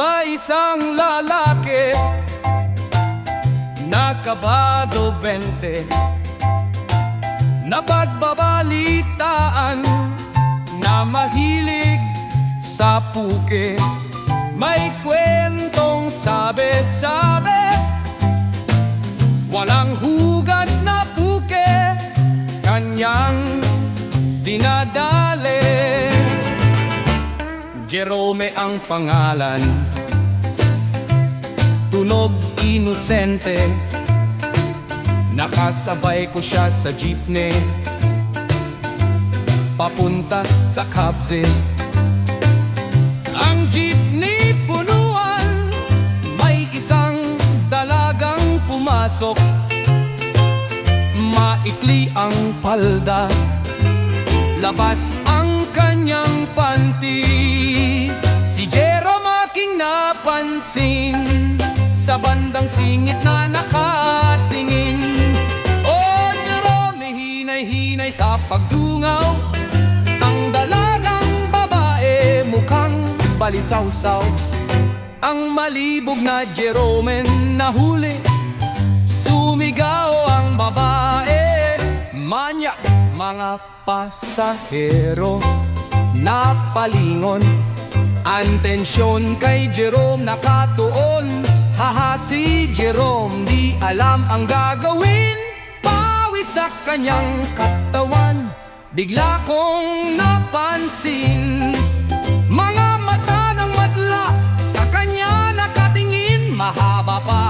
isang lalaki Nakabado 20 Napagbabalitaan Na mahilig sa puke. May kwentong sabi-sabi Walang hugas na puke Kanyang dinadali. Jerome ang pangalan Tunog inosente. Nakasabay ko siya sa jeepney. Papunta sa Kabze. Ang jeepney punuan May isang dalagang pumasok. Maikli ang palda Labas ang kanyang panty. Si Jerome aking napansin Sa bandang singit na nakatingin. Oh Jerome, hinay-hinay sa pagdungaw. Ang dalagang babae mukhang balisawsaw. Ang malibog na Jerome nahuli Sumigaw ang babae. Manyak mga pasahero Napalingon. Ang kay Jerome nakatuon Haha si Jerome di alam ang gagawin. Pawis sa kanyang katawan. Bigla kong napansin. Mga mata ng madla Sa kanya nakatingin. Mahaba pa